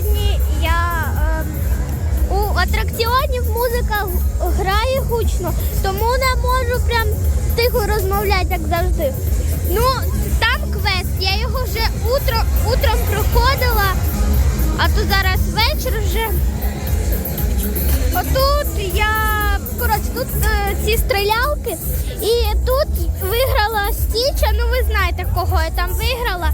сьогодні я ем, у атракціонів музика грає гучно, тому не можу прям тихо розмовляти, як завжди. Ну, там квест, я його вже утро, утром проходила, а то зараз вечір вже. Отут я, коротше, тут е, ці стрілялки, і тут виграла Стіча, ну ви знаєте, кого я там виграла.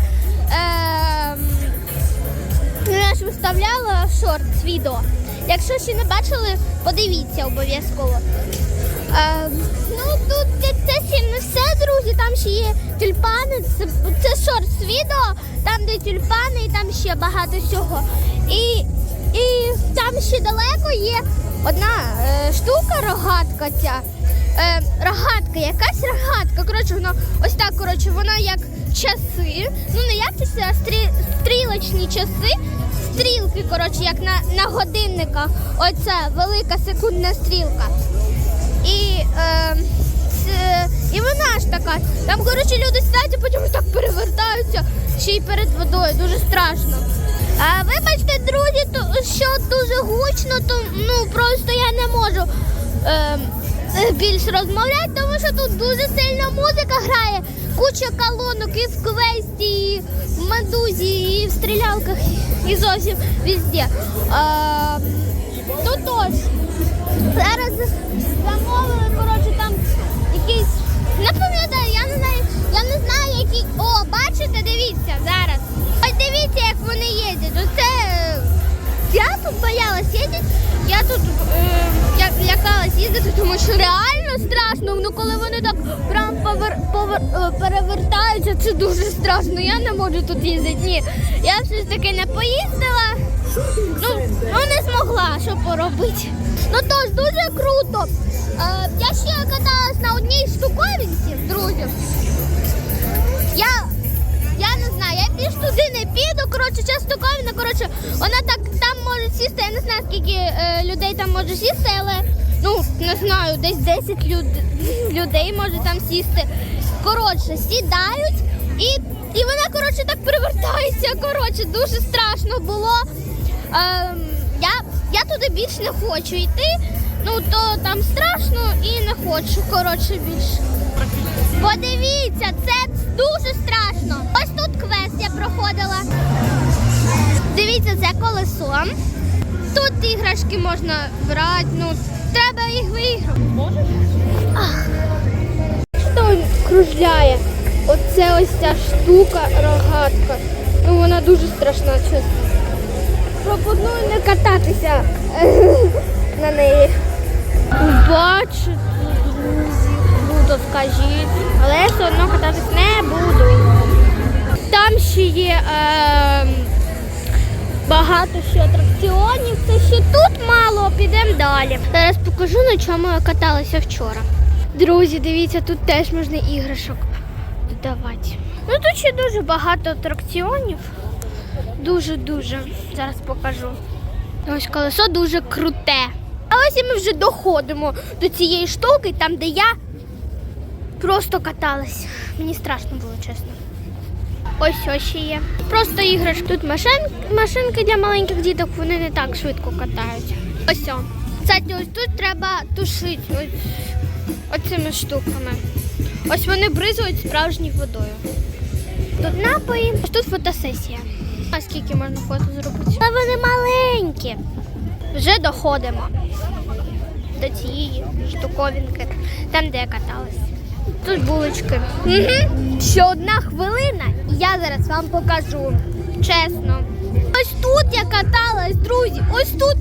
Я ж виставляла відео. Якщо ще не бачили, подивіться обов'язково. Е, ну тут це, це ще не все, друзі. Там ще є тюльпани. Це, це шорт з відео, там де тюльпани, і там ще багато всього. І, і там ще далеко є одна е, штука, рогатка ця. Е, рогатка, якась рогатка. Коротше, воно ось так, коротше, вона як часи. Ну не як а стрі, стрілочні часи. Стрілки, коротше, як на, на годинниках. Оця велика секундна стрілка. І, е, це- і вона ж така. Там, коротше, люди сидять, а потім так перевертаються ще й перед водою. Дуже страшно. А, вибачте, друзі, то, що дуже гучно, то ну просто я не можу е, е, більш розмовляти, тому що тут дуже сильно музика грає. Куча колонок і в квесті, і в медузі, і в стрілялках, і зовсім везде. Е, тут ось. Зараз замовили, коротше, там якийсь. Не пам'ятаю, я не знаю, я не знаю, які. О, бачите, дивіться зараз. Ось дивіться, як вони їздять. Оце е, я тут боялась їздити. Я тут е, я лякалась їздити, тому що реально страшно. Ну коли вони так повер, повер, перевертаються, це дуже страшно. Я не можу тут їздити. Ні. Я все ж таки не поїздила. Ну, ну не змогла, що поробити. Ну тож дуже круто. Е, я ще каталась на одній штуковинці, друзі. Я, я не знаю, я більш туди не піду. Коротше, ця штуковина, коротше, вона так там може сісти. Я не знаю, скільки е, людей там може сісти, але ну не знаю, десь 10 люд, людей може там сісти. Коротше, сідають і, і вона коротше так перевертається. Коротше, дуже страшно було. Ем, я, я туди більш не хочу йти. Ну то там страшно і не хочу. Коротше, більше. Подивіться, це дуже страшно. Ось тут квест я проходила. Дивіться, це колесо. Тут іграшки можна брати, ну треба їх виграти. Можеш? Що він кружляє? Оце ось ця штука, рогатка. Ну вона дуже страшна, чесно. Пропоную не кататися на неї. Бачите, друзі, круто скажіть, але я все одно кататись не буду. Там ще є е, багато ще атракціонів. Це ще тут мало, підемо далі. Зараз покажу, на чому я каталася вчора. Друзі, дивіться, тут теж можна іграшок додавати. Ну тут ще дуже багато атракціонів. Дуже-дуже. Зараз покажу. Ось колесо дуже круте. А ось і ми вже доходимо до цієї штуки, там, де я просто каталась. Мені страшно було, чесно. Ось ось ще є. Просто іграшки. Тут машин, машинки для маленьких діток, вони не так швидко катаються. Ось о. Кстати, ось тут треба тушити ось, оцими штуками. Ось вони бризують справжньою водою. Тут напої, тут фотосесія. А скільки можна фото зробити? Та вони маленькі. Вже доходимо до цієї штуковинки, там, де я каталась. Тут булочки. Угу. Ще одна хвилина, і я зараз вам покажу. Чесно. Ось тут я каталась, друзі. Ось тут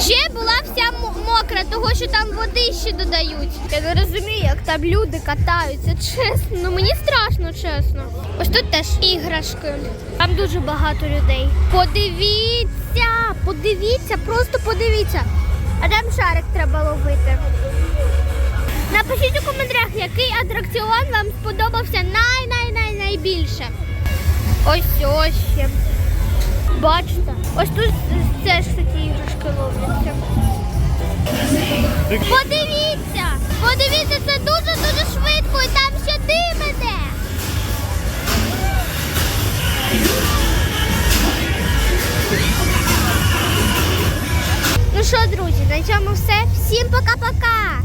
ще була вся мокра, того що там води ще додають. Я не розумію, як там люди катаються. Чесно, ну мені страшно, чесно. Ось тут теж іграшки. Там дуже багато людей. Подивіться, подивіться, просто подивіться. А там шарик треба ловити. Напишіть у коментарях, який атракціон вам сподобався най-най-най-найбільше. Ось ось ще. Бачите? Ось тут теж такі іграшки ловляться. Подивіться! Подивіться, це дуже-дуже швидко і там ще дим іде. що, друзі, на цьому все. Всім пока-пока!